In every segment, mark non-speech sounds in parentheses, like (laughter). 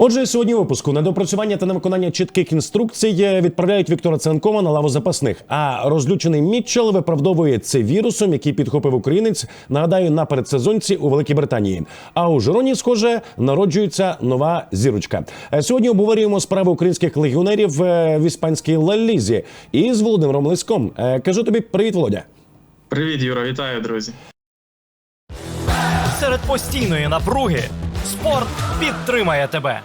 Отже, сьогодні у випуску на допрацювання та на виконання чітких інструкцій відправляють Віктора Ценкова на лаву запасних. А розлючений Мітчел виправдовує це вірусом, який підхопив українець. Нагадаю, на передсезонці у Великій Британії. А у Жироні, схоже, народжується нова зірочка. Е, Сьогодні обговорюємо справи українських легіонерів е, в іспанській Лалізі із Володимиром Лиском. Е, Кажу тобі привіт, Володя. Привіт, Юра, вітаю, друзі. Серед постійної напруги спорт підтримає тебе.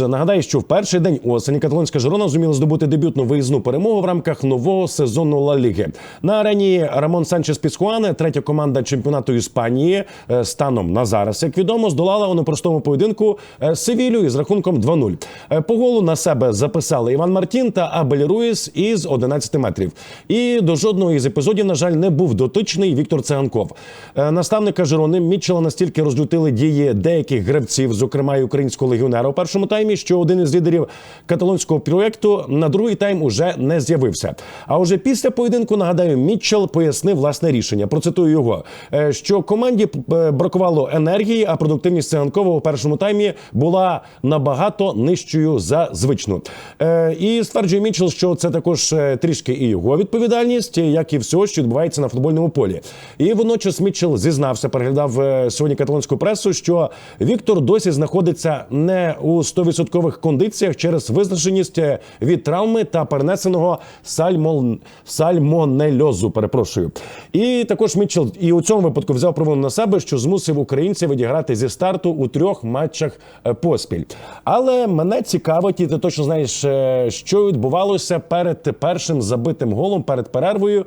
Нагадаю, що в перший день осені каталонська Жирона зуміла здобути дебютну виїзну перемогу в рамках нового сезону Ла Ліги. На арені Рамон Санчес Піскуане, третя команда чемпіонату Іспанії, е, станом на зараз, як відомо, здолала у непростому поєдинку е, Севілю із рахунком 2-0. Е, По голу на себе записали Іван Мартін та Абель Руїс із 11 метрів. І до жодного із епізодів, на жаль, не був дотичний Віктор Циганков. Наставника Жирони Мітчела настільки розлютили дії деяких гравців, зокрема й українського легіонера у першому таймі, що один із лідерів каталонського проєкту на другий тайм уже не з'явився. А уже після поєдинку нагадаю, Мітчел пояснив власне рішення. Процитую його, е, що команді е, бракувало енергії, а продуктивність Циганкова у першому таймі була набагато нижчою за звичну. Е, І стверджує Мітчел, що це також трішки і його відповідальність, як і все, що відбувається на футбольному полі. І водночас Мітчел зізнався, переглядав сьогодні каталонську пресу, що Віктор досі знаходиться не у 100% кондиціях через визначеність е, від травми та перенесеного сальмон... сальмонельозу. Перепрошую. І також Мітчел і у цьому випадку взяв провину на себе, що змусив українців відіграти зі старту у трьох матчах е, поспіль. Але мене цікавить, і ти точно знаєш, е, що відбувалося перед першим забитим голом, перед перервою,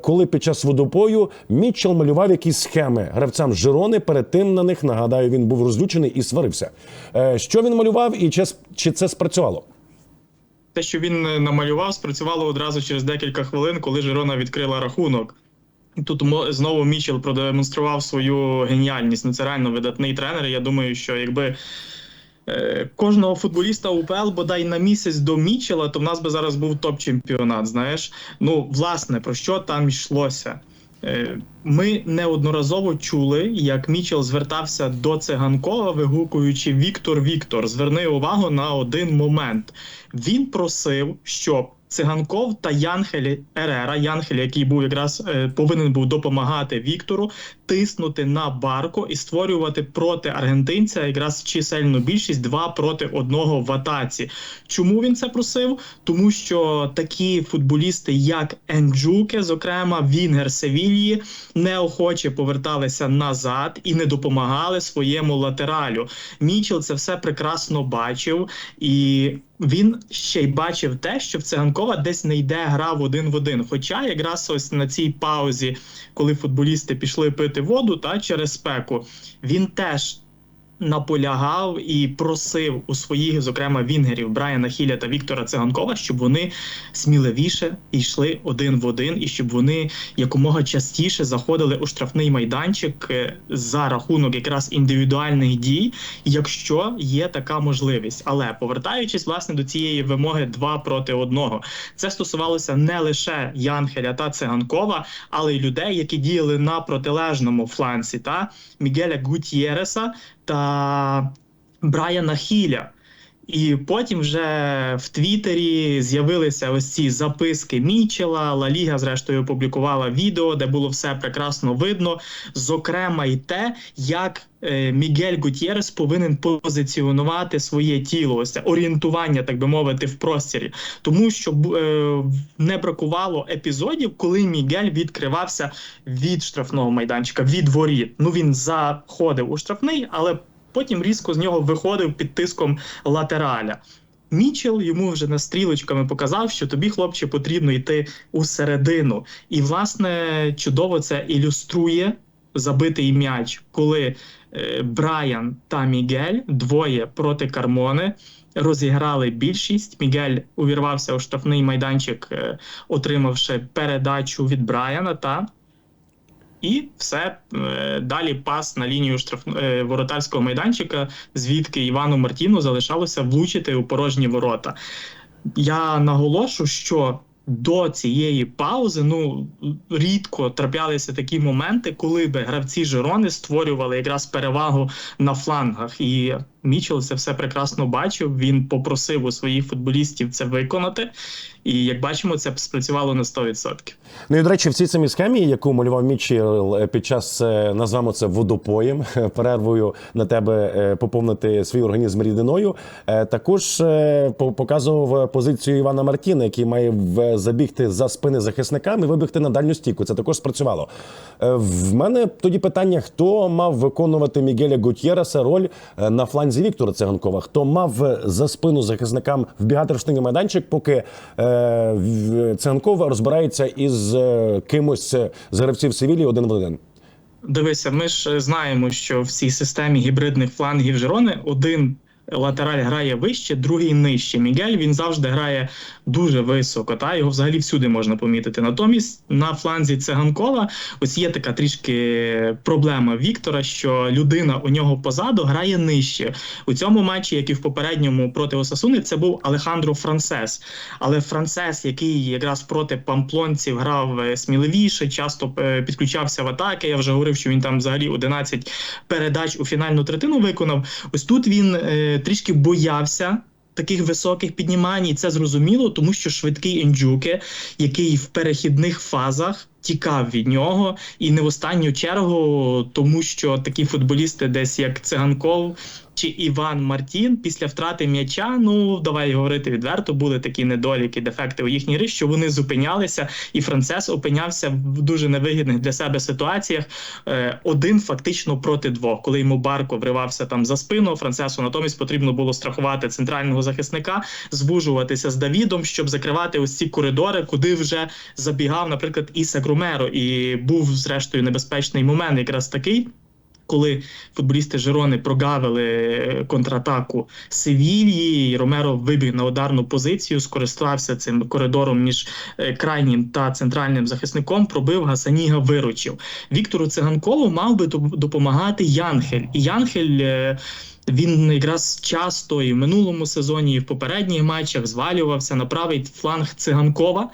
коли під час водопою Мітчел малював якісь схеми гравцям Жирони. Перед тим на них нагадаю, він був розлючений і сварився. Що він малював, і чи, чи це спрацювало? Те, що він е, намалював, спрацювало одразу через декілька хвилин, коли Жирона відкрила рахунок. Тут знову Мічел продемонстрував свою геніальність. Ну це реально видатний тренер. Я думаю, що якби е, кожного футболіста УПЛ бодай на місяць до Мічела, то в нас би зараз був топ-чемпіонат. Знаєш, ну власне про що там йшлося? Е, Ми неодноразово чули, як Мічел звертався до циганкова, вигукуючи Віктор Віктор. Зверни увагу на один момент. Він просив, щоб циганков та Янхель Ерера, Янхель, який був якраз е, повинен був допомагати Віктору, тиснути на барко і створювати проти аргентинця якраз чисельну більшість 2 проти 1 в атаці. Чому він це просив? Тому що такі футболісти, як Енджуке, зокрема Вінгер Севільї, неохоче поверталися назад і не допомагали своєму латералю. Мічел це все прекрасно бачив, і він ще й бачив те, що в циганкова десь не йде гра в один в один. Хоча якраз ось на цій паузі, коли футболісти пішли пити воду та через спеку, він теж наполягав і просив у своїх, зокрема, вінгерів Брайана Хіля та Віктора Циганкова, щоб вони сміливіше йшли один в один, і щоб вони якомога частіше заходили у штрафний майданчик е, за рахунок якраз індивідуальних дій, якщо є така можливість. Але повертаючись власне до цієї вимоги 2 проти 1, це стосувалося не лише Янхеля та Циганкова, але й людей, які діяли на протилежному фланці, та Мігеля Гутьєреса та Брайана Хіля. І потім вже в Твіттері з'явилися ось ці записки Мічела. Ла Ліга, зрештою, опублікувала відео, де було все прекрасно видно. Зокрема, й те, як е, Мігель Гутєрес повинен позиціонувати своє тіло, ось це орієнтування, так би мовити, в просторі. Тому що е, не бракувало епізодів, коли Мігель відкривався від штрафного майданчика, від воріт. Ну він заходив у штрафний, але потім різко з нього виходив під тиском латераля. Мічел йому вже на стрілочками показав, що тобі, хлопче, потрібно йти у середину. І, власне, чудово це ілюструє забитий м'яч, коли е, Брайан та Мігель двоє проти Кармони розіграли більшість. Мігель увірвався у штрафний майданчик, е, отримавши передачу від Брайана. Та і все е, далі пас на лінію штраф... е, воротарського майданчика, звідки Івану Мартіну залишалося влучити у порожні ворота. Я наголошу, що до цієї паузи ну рідко траплялися такі моменти, коли би гравці Жирони створювали якраз перевагу на флангах. І Мічел це все прекрасно бачив. Він попросив у своїх футболістів це виконати. І як бачимо, це спрацювало на 100%. Ну і до речі, в цій самій схемі, яку малював Мічел е, під час е, назвемо це водопоєм, перервою на тебе е, поповнити свій організм рідиною. е, Також е, показував позицію Івана Мартіна, який має забігти за спини захисникам і вибігти на дальню стійку. Це також спрацювало. Е, В мене тоді питання: хто мав виконувати Мігеля Гутєреса роль е, на фланзі Віктора Циганкова? Хто мав е, за спину захисникам вбігати в штині майданчик, поки е, Циганков розбирається із е, кимось е, з гравців Севілії один в один? Дивися, ми ж знаємо, що в цій системі гібридних флангів Жерони один латераль грає вище, другий нижче. Мігель він завжди грає дуже високо, та його взагалі всюди можна помітити. Натомість на фланзі Циганкова ось є така трішки проблема Віктора, що людина у нього позаду грає нижче. У цьому матчі, як і в попередньому проти Осасуни, це був Алехандро Францес. Але Францес, який якраз проти памплонців грав е, сміливіше, часто е, підключався в атаки. Я вже говорив, що він там взагалі 11 передач у фінальну третину виконав. Ось тут він е, трішки боявся. Таких високих піднімань, і це зрозуміло, тому що швидкий Енджуке, який в перехідних фазах тікав від нього, і не в останню чергу, тому що такі футболісти, десь як Циганков чи Іван Мартін, після втрати м'яча, ну давай говорити відверто, були такі недоліки, дефекти у їхній грі, що вони зупинялися, і Францес опинявся в дуже невигідних для себе ситуаціях. Е, один фактично проти двох, коли йому Барко вривався там за спину. Францесу натомість потрібно було страхувати центрального захисника, звужуватися з Давідом, щоб закривати ось ці коридори, куди вже забігав, наприклад, Ісак Ромеро. І був зрештою небезпечний момент, якраз такий. Коли футболісти Жерони прогавили контратаку Севільї, Ромеро вибіг на ударну позицію, скористався цим коридором між е, крайнім та центральним захисником, пробив Гасаніга, виручив. Віктору Циганкову мав би допомагати Янхель. І Янхель. е, Він якраз часто і в минулому сезоні, і в попередніх матчах звалювався на правий фланг циганкова, е,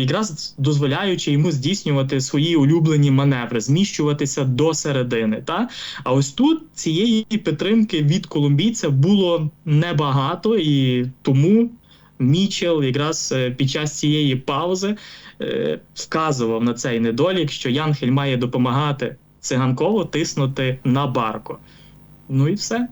якраз дозволяючи йому здійснювати свої улюблені маневри, зміщуватися до середини. Та? А ось тут цієї підтримки від колумбійця було небагато, і тому Мічел якраз е, під час цієї паузи е, вказував на цей недолік, що Янхель має допомагати циганково тиснути на барко. Ну і все.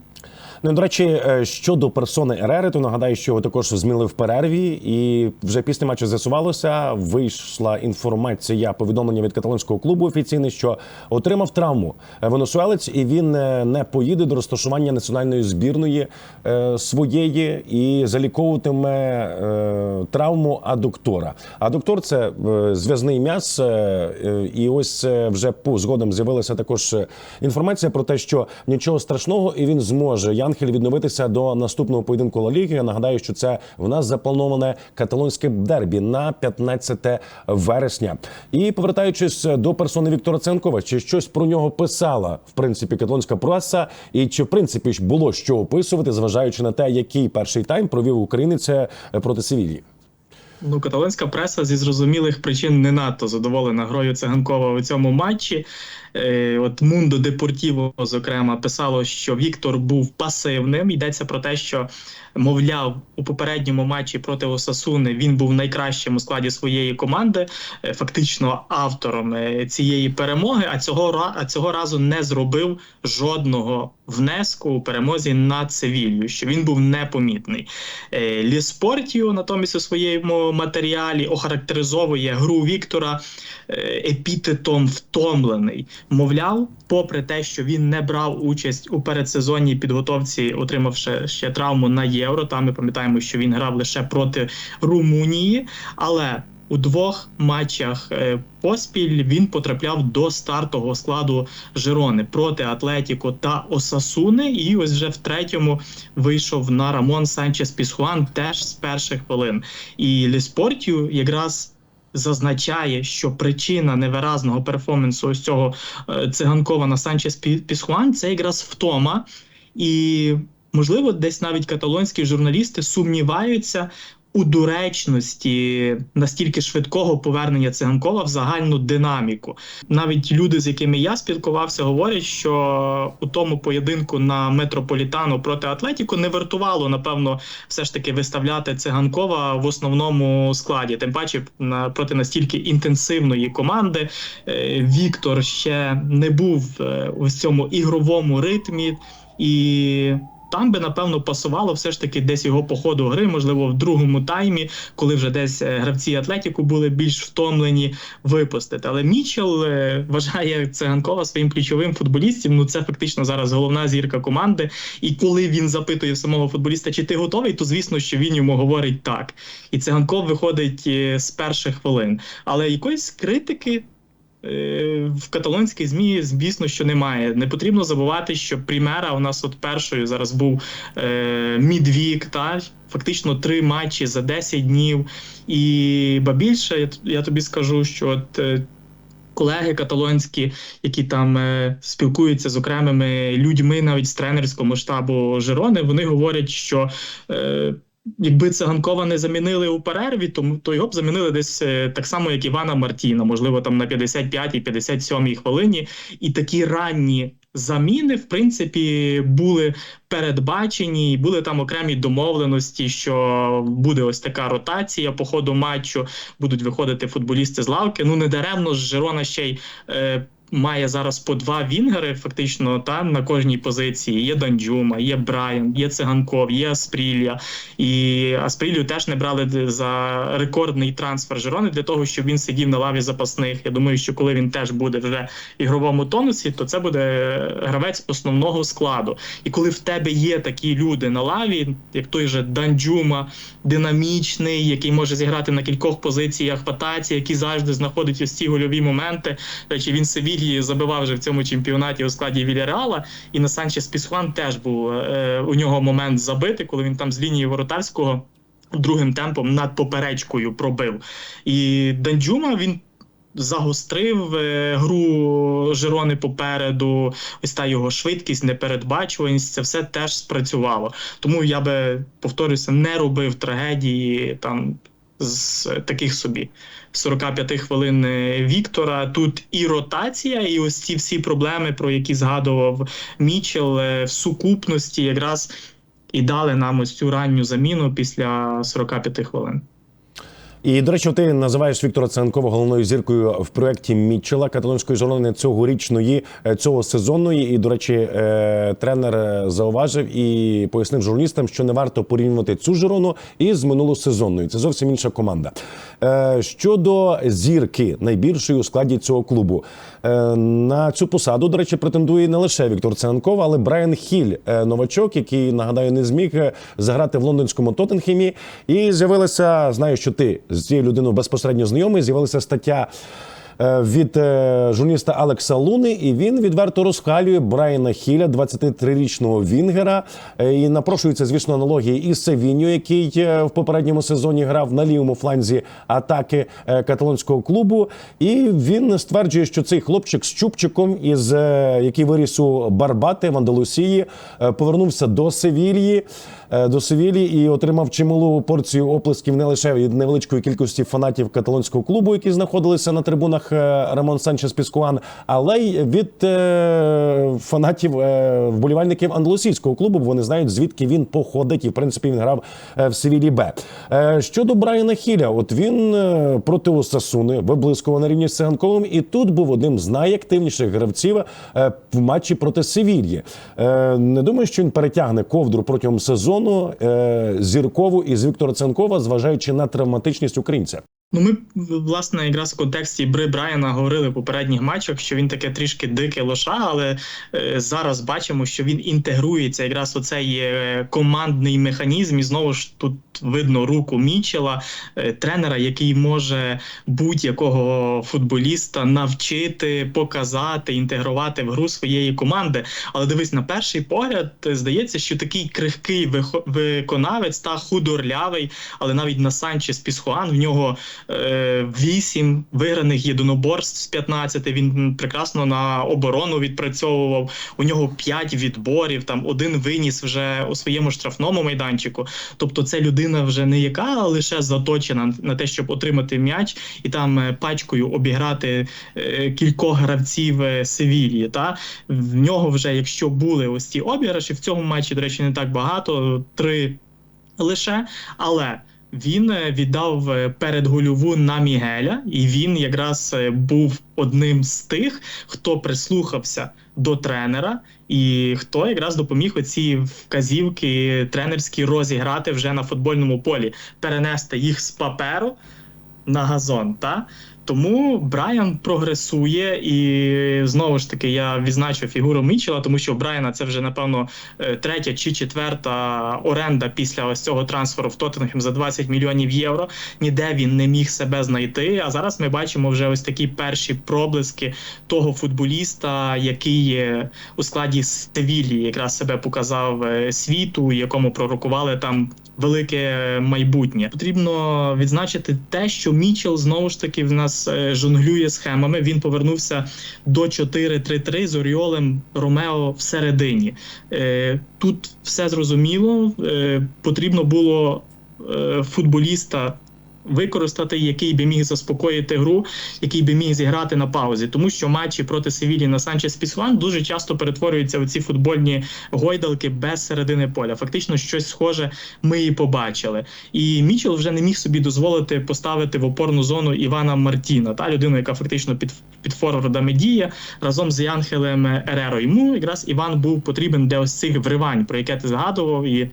Ну, до речі, е, щодо персони Ерери, то нагадаю, що його також змінили в перерві, і вже після матчу з'ясувалося, вийшла інформація, повідомлення від каталонського клубу офіційне, що отримав травму венесуелець, і він е, не поїде до розташування національної збірної е, своєї і заліковуватиме е, травму адуктора. Адуктор це е, зв'язний м'яз, е, і ось вже по згодом з'явилася також інформація про те, що нічого страшного, і він зможе Янхель відновитися до наступного поєдинку Ла Ліги. Я нагадаю, що це в нас заплановане каталонське дербі на 15 вересня. І повертаючись до персони Віктора Ценкова, чи щось про нього писала в принципі каталонська преса, і чи в принципі ж було що описувати, зважаючи на те, який перший тайм провів українець е, проти Севілії. Ну, каталонська преса зі зрозумілих причин не надто задоволена грою циганкова у цьому матчі. Е, от Мундо Депортіво, зокрема, писало, що Віктор був пасивним. Йдеться про те, що, мовляв, у попередньому матчі проти Осасуни він був найкращим у складі своєї команди, е, фактично автором е, цієї перемоги. А цього а цього разу не зробив жодного внеску у перемозі над Севілью, що він був непомітний. Е, Ліспортіо натомість у своєму матеріалі охарактеризовує гру Віктора е, епітетом втомлений. Мовляв, попри те, що він не брав участь у передсезонній підготовці, отримавши ще травму на євро. Там ми пам'ятаємо, що він грав лише проти Румунії, але у двох матчах е, поспіль він потрапляв до стартового складу Жирони проти Атлетіко та Осасуни. І ось вже в третьому вийшов на Рамон Санчес Пісхуан теж з перших хвилин. І Ліспортію якраз. Зазначає, що причина невиразного перформансу ось цього е, циганкова на Санчес Пісхуан це якраз втома, і можливо, десь навіть каталонські журналісти сумніваються у доречності настільки швидкого повернення циганкова в загальну динаміку. Навіть люди, з якими я спілкувався, говорять, що у тому поєдинку на метрополітану проти Атлетіко не вартувало, напевно, все ж таки виставляти циганкова в основному складі. Тим паче проти настільки інтенсивної команди. Е, Віктор ще не був е, у цьому ігровому ритмі і. Там би напевно пасувало все ж таки десь його по ходу гри, можливо, в другому таймі, коли вже десь е, гравці Атлетіку були більш втомлені випустити. Але Мічел е, вважає циганкова своїм ключовим футболістом. Ну це фактично зараз головна зірка команди. І коли він запитує самого футболіста, чи ти готовий, то звісно, що він йому говорить так. І циганков виходить е, з перших хвилин. Але якоїсь критики. Е, В каталонській змі, звісно, що немає. Не потрібно забувати, що Прімера у нас от першою зараз був е, мідвік, та фактично три матчі за 10 днів. І ба більше, я, я тобі скажу, що от. е, Колеги каталонські, які там е, спілкуються з окремими людьми, навіть з тренерського штабу Жирони, вони говорять, що е, якби циганкова не замінили у перерві, то, то його б замінили десь е, так само, як Івана Мартіна, можливо, там на 55-й, 57-й хвилині. І такі ранні заміни, в принципі, були передбачені, і були там окремі домовленості, що буде ось така ротація по ходу матчу, будуть виходити футболісти з лавки. Ну не даремно ж Жирона ще й. Е, Має зараз по два вінгери, фактично там на кожній позиції. Є Данджума, є Брайан, є Циганков, є Аспрілля. І Аспрілію теж не брали за рекордний трансфер Жирони для того, щоб він сидів на лаві запасних. Я думаю, що коли він теж буде вже в ігровому тонусі, то це буде гравець основного складу. І коли в тебе є такі люди на лаві, як той же Данджума, динамічний, який може зіграти на кількох позиціях атаці, який завжди знаходить ось ці гольові моменти. Речі, він Севільї забивав вже в цьому чемпіонаті у складі Вільяреала. І на Санчес Пісхуан теж був е, у нього момент забити, коли він там з лінії воротарського другим темпом над поперечкою пробив. І Данджума він. Загострив е, гру Жирони попереду, ось та його швидкість, непередбачуваність, це все теж спрацювало. Тому я би повторюся, не робив трагедії там з таких собі 45 хвилин е, Віктора. Тут і ротація, і ось ці всі проблеми, про які згадував Мічел е, в сукупності, якраз і дали нам ось цю ранню заміну після 45 хвилин. І до речі, ти називаєш Віктора Ценкова головною зіркою в проєкті Мітчела каталонської журнали цьогорічної е, цього сезонної. І до речі, е, тренер е, зауважив і пояснив журналістам, що не варто порівнювати цю жирону із минулосезонною. Це зовсім інша команда. Щодо зірки найбільшої у складі цього клубу, на цю посаду, до речі, претендує не лише Віктор Ценков, але Брайан Хіль, е, новачок, який нагадаю не зміг е, заграти в лондонському Тоттенхемі. І з'явилася, знаю, що ти з цією людиною безпосередньо знайомий. З'явилася стаття. Е, Від е, журналіста Алекса Луни, і він відверто розхвалює Брайана Хіля, 23-річного Вінгера. Е, І напрошується, звісно, аналогії із Севіньо, який в попередньому сезоні грав на лівому фланзі атаки каталонського клубу. І він стверджує, що цей хлопчик з чубчиком, із який виріс у Барбати в Андалусії, повернувся до Севільї. Е, До Севілії і отримав чималу порцію оплесків не лише від невеличкої кількості фанатів каталонського клубу, які знаходилися на трибунах е, Рамон Санчес Піскуан, але й від е, фанатів вболівальників андалусійського клубу. бо Вони знають звідки він походить, і в принципі він грав в Севілі Б. Щодо Брайана Хіля, от він проти Осасуни виблискував на рівні з Циганковим, і тут був одним з найактивніших гравців в матчі проти Севільї. Не думаю, що він перетягне ковдру протягом сезону е, зіркову із Віктора Ценкова, зважаючи на травматичність українця. Ну, ми власне якраз в контексті Бри Брайана говорили в попередніх матчах, що він таке трішки дике лоша, але е, зараз бачимо, що він інтегрується якраз у цей е, командний механізм. І знову ж тут видно руку Мічела, е, тренера, який може будь-якого футболіста навчити, показати, інтегрувати в гру своєї команди. Але дивись, на перший погляд, е, здається, що такий крихкий виконавець та худорлявий, але навіть на Санчес Пісхуан в нього 8 виграних єдиноборств з 15. Він прекрасно на оборону відпрацьовував. У нього 5 відборів, там один виніс вже у своєму штрафному майданчику. Тобто, це людина вже не яка лише заточена на те, щоб отримати м'яч і там е, пачкою обіграти е, кількох гравців е, Севілії. Та в нього вже, якщо були ось ці обіграші, в цьому матчі, до речі, не так багато, три лише, але. Він е, віддав е, передгольову на Мігеля, і він якраз е, був одним з тих, хто прислухався до тренера, і хто якраз допоміг оці вказівки тренерські розіграти вже на футбольному полі, перенести їх з паперу на газон. Та? Тому Брайан прогресує, і знову ж таки я відзначу фігуру Мічела, тому що у Брайана це вже напевно е, третя чи четверта оренда після ось цього трансферу в Тоттенхем за 20 мільйонів євро. Ніде він не міг себе знайти. А зараз ми бачимо вже ось такі перші проблиски того футболіста, який у складі Севілі якраз себе показав е, світу, якому пророкували там велике майбутнє. Потрібно відзначити те, що Мічел знову ж таки в нас е, жонглює схемами. Він повернувся до 4-3-3 з Оріолем Ромео всередині. Е, Тут все зрозуміло. Е, Потрібно було футболіста. Використати, який би міг заспокоїти гру, який би міг зіграти на паузі, тому що матчі проти Севілі на Санчес Пісуан дуже часто перетворюються в ці футбольні гойдалки без середини поля. Фактично, щось схоже ми і побачили. І Мічел вже не міг собі дозволити поставити в опорну зону Івана Мартіна, та людину, яка фактично під під форвардами діє разом з Янхелем Ереро. Йому якраз Іван був потрібен для ось цих вривань, про яке ти згадував і.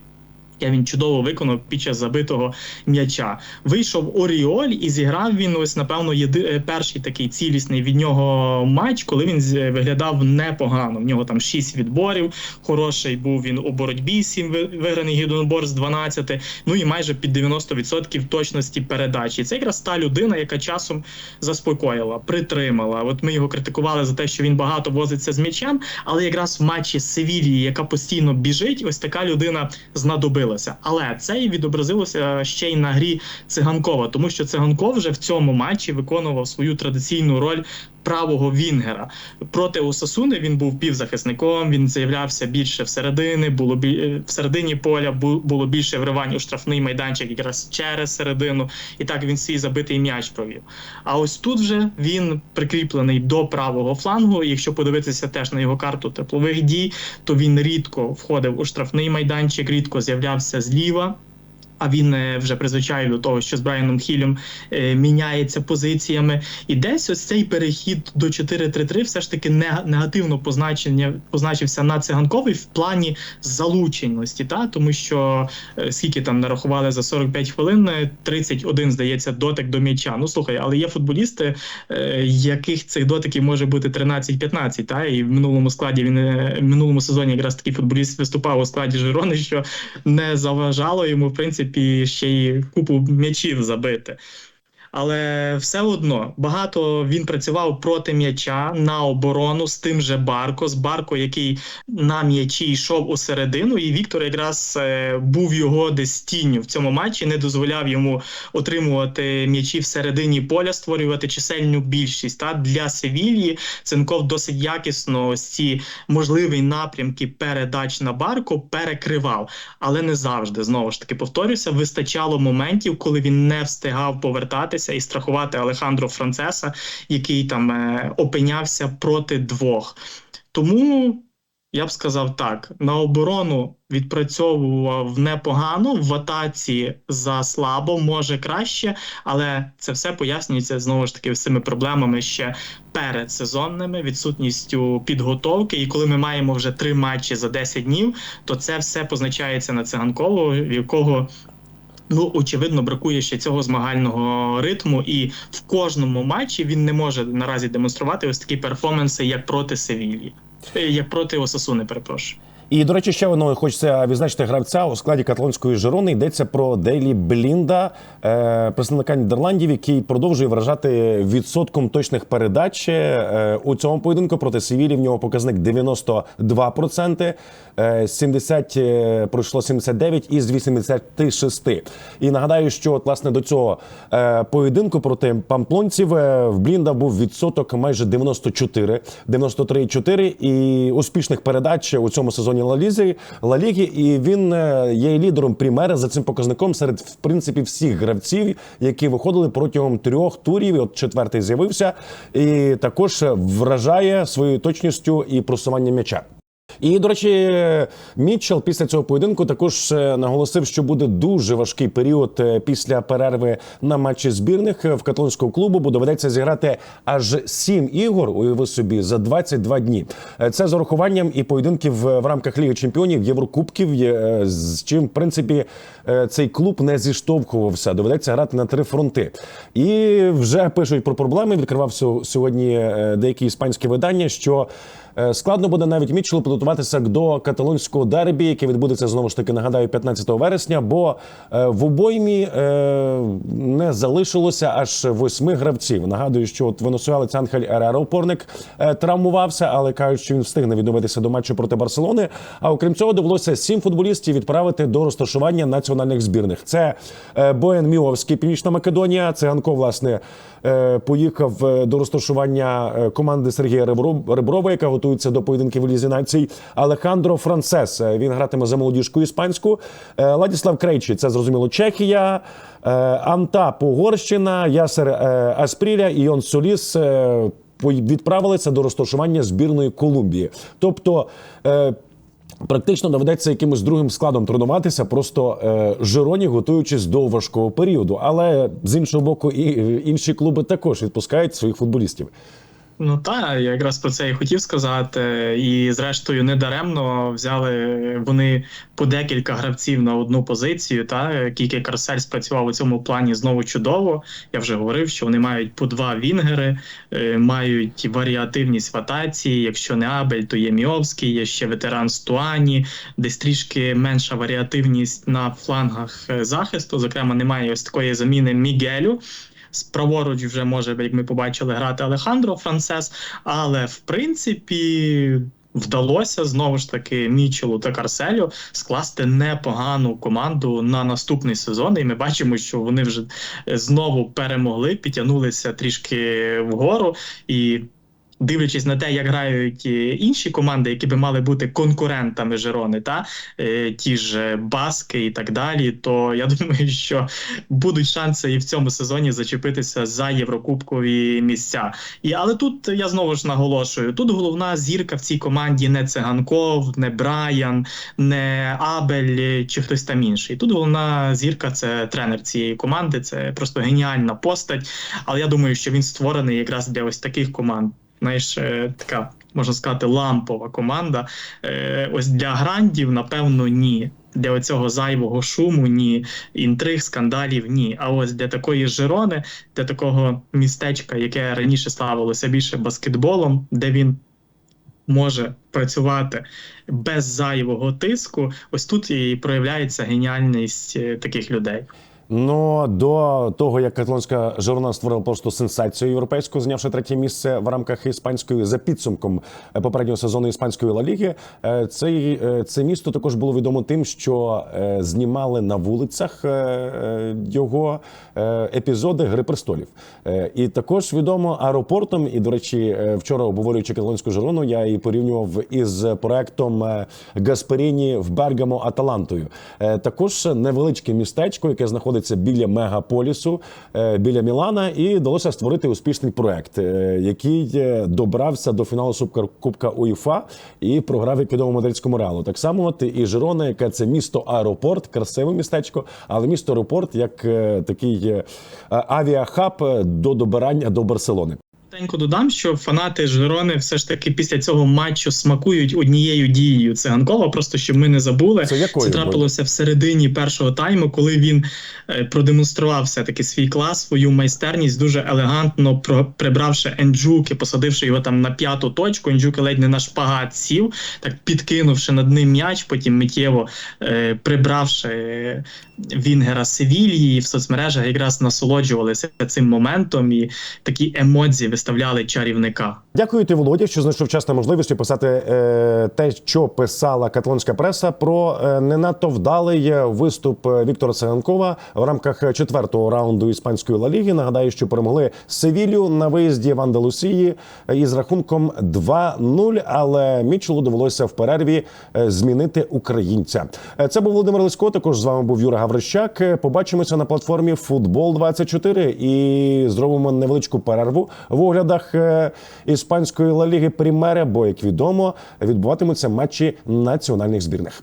Я він чудово виконав під час забитого м'яча. Вийшов Оріоль і зіграв він ось, напевно, єди... е, перший такий цілісний від нього матч, коли він виглядав непогано. В нього там 6 відборів. Хороший був він у боротьбі, 7 виграний гідонбор з 12, ну і майже під 90% точності передачі. Це якраз та людина, яка часом заспокоїла, притримала. От ми його критикували за те, що він багато возиться з м'ячем, але якраз в матчі Севілії, яка постійно біжить, ось така людина знадобилася. Але це і відобразилося ще й на грі циганкова, тому що циганков вже в цьому матчі виконував свою традиційну роль. Правого Вінгера проти Осасуни він був півзахисником. Він заявлявся більше всередини. Було бі... е, всередині поля було більше вривань у штрафний майданчик, якраз через середину, і так він свій забитий м'яч провів. А ось тут вже він прикріплений до правого флангу. І якщо подивитися теж на його карту теплових дій, то він рідко входив у штрафний майданчик, рідко з'являвся зліва. А він е, вже призвичайний до того, що з Брайаном Хілем е, міняється позиціями. І десь ось цей перехід до 4-3-3 все ж таки не, негативно позначення позначився на циганковий в плані залученості, та тому що е, скільки там нарахували за 45 хвилин, е, 31, здається, дотик до м'яча. Ну слухай, але є футболісти, яких цих дотиків може бути 13-15, та і в минулому складі він в минулому сезоні якраз такий футболіст виступав у складі Жирони, що не заважало йому, в принципі, ще й купу м'ячів забити. Але все одно багато він працював проти м'яча на оборону з тим же Барко, з Барко, який на м'ячі йшов у середину, і Віктор якраз е, був його десь тінню в цьому матчі, не дозволяв йому отримувати м'ячі всередині поля, створювати чисельну більшість. Та для Севільї Цинков досить якісно ось ці можливі напрямки передач на Барко перекривав, але не завжди знову ж таки повторюся. Вистачало моментів, коли він не встигав повертатися і страхувати Алехандро Францеса, який там е, опинявся проти двох. Тому я б сказав так: на оборону відпрацьовував непогано, в атаці за слабо, може краще, але це все пояснюється знову ж таки цими проблемами ще передсезонними, відсутністю підготовки. І коли ми маємо вже три матчі за 10 днів, то це все позначається на циганкову, в якого. Ну, очевидно, бракує ще цього змагального ритму, і в кожному матчі він не може наразі демонструвати ось такі перформанси, як проти Севілії, Е, як проти Осасуни, перепрошую. І до речі, ще одного хочеться відзначити гравця у складі каталонської Жирони. Йдеться про Дейлі Блінда, е, представника Нідерландів, який продовжує вражати відсотком точних передач Е, у цьому поєдинку проти Севілі. В нього показник 92%, е, 70 е, пройшло 79 із 86. І нагадаю, що от, власне до цього е, поєдинку проти памплонців е, в Блінда був відсоток майже 94, 93,4 і успішних передач у цьому сезоні Ла Лізі, Ла Ліги. І він е, є лідером Прімери за цим показником серед в принципі всіх гравців, які виходили протягом трьох турів. От четвертий з'явився, і також вражає своєю точністю і просуванням м'яча. І, до речі, Мітчелл після цього поєдинку також е, наголосив, що буде дуже важкий період е, після перерви на матчі збірних в каталонського клубу, бо доведеться зіграти аж сім ігор. Уяви собі за 22 дні. Е, Це з урахуванням і поєдинків в рамках Ліги Чемпіонів, Єврокубків, е, з чим в принципі е, цей клуб не зіштовхувався. Доведеться грати на три фронти. І вже пишуть про проблеми. Відкривав сьогодні е, деякі іспанські видання, що Е, Складно буде навіть Мітчелу підготуватися до каталонського дербі, яке відбудеться знову ж таки, нагадаю, 15 вересня. Бо е, в обоймі е, не залишилося аж восьми гравців. Нагадую, що от венесуелець Анхель Ереро, опорник, е, травмувався, але кажуть, що він встигне відновитися до матчу проти Барселони. А окрім цього, довелося сім футболістів відправити до розташування національних збірних. Це е, Боян Міловський, Північна Македонія. Циганко, власне, е, поїхав е, до розташування е, команди Сергія Ребро- Реброва, яка готується до поєдинків у Лізі націй. Алехандро Францес. е, Він гратиме за молодіжку іспанську. Е, Ладіслав Крейчі, це зрозуміло Чехія. Е, Антап Угорщина, Ясер е, Аспріля і Йон Соліс. е, Відправилися до розташування збірної Колумбії. Тобто е, Практично доведеться якимось другим складом тренуватися, просто е, Жироні готуючись до важкого періоду. Але з іншого боку, і е, інші клуби також відпускають своїх футболістів. Ну так, я якраз про це і хотів сказати. І зрештою, недаремно взяли вони по декілька гравців на одну позицію. Та Кіке Карсель спрацював у цьому плані знову чудово. Я вже говорив, що вони мають по два вінгери, е, мають варіативність в атаці. Якщо не Абель, то є Міовський, є ще ветеран Стуані, десь трішки менша варіативність на флангах е, захисту. Зокрема, немає ось такої заміни Мігелю. Праворуч вже може, як ми побачили, грати Алехандро Францес, але в принципі. Вдалося знову ж таки Мічелу та Карселю скласти непогану команду на наступний сезон. І ми бачимо, що вони вже е, знову перемогли, підтягнулися трішки вгору і. Дивлячись на те, як грають е, інші команди, які би мали бути конкурентами Жерони, та е, ті ж Баски і так далі, то я (laughs) думаю, що будуть шанси і в цьому сезоні зачепитися за єврокубкові місця. І але тут я знову ж наголошую: тут головна зірка в цій команді не циганков, не Брайан, не Абель е, чи хтось там інший. Тут головна зірка це тренер цієї команди. Це просто геніальна постать. Але я думаю, що він створений якраз для ось таких команд. Знаєш, е, така можна сказати, лампова команда. Е, Ось для грандів, напевно, ні. Для оцього зайвого шуму, ні, інтриг, скандалів, ні. А ось для такої Жирони, для такого містечка, яке раніше славилося більше баскетболом, де він може працювати без зайвого тиску, ось тут і проявляється геніальність е, таких людей. Ну до того як каталонська журна створила просто сенсацію європейську, зайнявши третє місце в рамках іспанської за підсумком е, попереднього сезону іспанської Ла Ліги, е, цей е, це місто також було відомо тим, що знімали на вулицях його епізоди Гри престолів. І також відомо аеропортом. І до речі, вчора обговорюючи каталонську жирону, я її порівнював із проектом Гасперіні в Бергамо Аталантою. Також невеличке містечко, яке знаходиться біля мегаполісу, е, біля Мілана, і вдалося створити успішний проект, е, який е, добрався до фіналу Суперкубка УЄФА і програв відомому мадридському реалу. Так само, от і Жирона, яке це місто аеропорт, красиве містечко, але місто аеропорт як такий авіахаб до добирання до Барселони. Тенько додам, що фанати Жирони все ж таки після цього матчу смакують однією дією циганкова, просто щоб ми не забули. Це якою? Це трапилося в середині першого тайму, коли він е, продемонстрував все таки свій клас, свою майстерність, дуже елегантно прибравши Енджуки, посадивши його там на п'яту точку. Енджуки ледь не на шпагат сів, так підкинувши над ним м'яч, потім миттєво е, прибравши е, Вінгера Севільї, і в соцмережах якраз насолоджувалися цим моментом і такі емоції виставляли чарівника. Дякую ти, Володя, що знайшов час та можливість писати е, те, що писала каталонська преса про е, не надто вдалий виступ е, Віктора Циганкова в рамках четвертого раунду іспанської Ла Ліги. Нагадаю, що перемогли Севілью на виїзді в Андалусії із рахунком 2-0, але Мічелу довелося в перерві е, змінити українця. Е, Це був Володимир Лисько. Також з вами був Юра Гаврищак. Е, Побачимося на платформі Футбол 24 і зробимо невеличку перерву в оглядах е, іспанської Ла Ліги Примере, бо як відомо відбуватимуться матчі національних збірних.